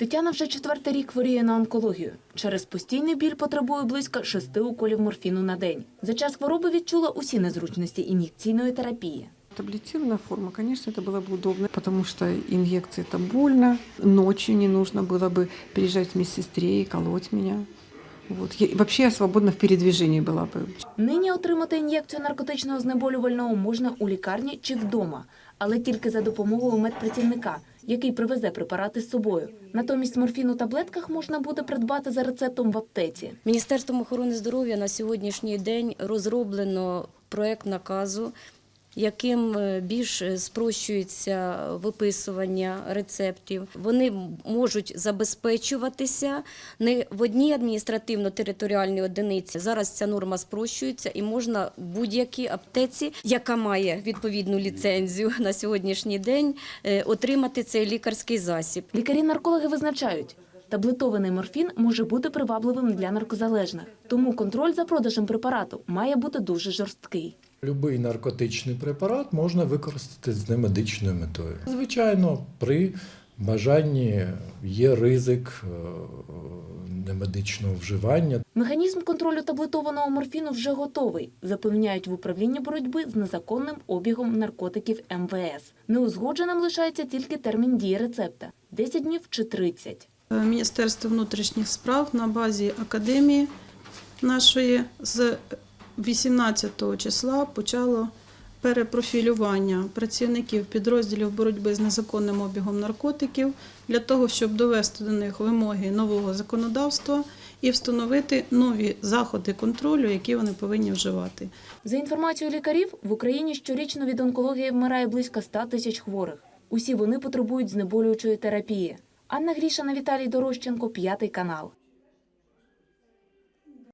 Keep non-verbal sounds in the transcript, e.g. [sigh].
Тетяна вже четвертий рік хворіє на онкологію. Через постійний біль потребує близько шести уколів морфіну на день. За час хвороби відчула усі незручності ін'єкційної терапії. Таблетированная форма, конечно, это было бы удобно, потому что инъекции это больно. Ночью не нужно было бы приезжать к медсестре и колоть меня. Вот. Я- вообще я свободна в передвижении была бы. Нині отримати ін'єкцію наркотичного знеболювального можна у лікарні чи вдома, але тільки за допомогою медпрацівника, який привезе препарати з собою. Натомість морфін у таблетках можна буде придбати за рецептом в аптеці. Міністерством охорони здоров'я на сьогоднішній день розроблено проект наказу, яким е, більш е, спрощується виписування рецептів. Вони можуть забезпечуватися не в одній адміністративно-територіальній одиниці. Зараз ця норма спрощується і можна будь-якій аптеці, яка має відповідну ліцензію [laughs] на сьогоднішній день, е, отримати цей лікарський засіб. Лікарі-наркологи визначають, таблетований морфін може бути привабливим для наркозалежних, тому контроль за продажем препарату має бути дуже жорсткий. Любий наркотичний препарат можна використати з немедичною метою. Звичайно, при бажанні є ризик е, немедичного вживання. Механізм контролю таблетованого морфіну вже готовий, запевняють в управлінні боротьби з незаконним обігом наркотиків МВС. Неузгодженим лишається тільки термін дії рецепта 10 днів чи 30. Міністерство внутрішніх справ на базі академії нашої з 18 числа почало перепрофілювання працівників підрозділів боротьби з незаконним обігом наркотиків для того, щоб довести до них вимоги нового законодавства і встановити нові заходи контролю, які вони повинні вживати. За інформацією лікарів, в Україні щорічно від онкології вмирає близько 100 тисяч хворих. Усі вони потребують знеболюючої терапії. Анна Грішина, Віталій Дорощенко, п'ятий канал.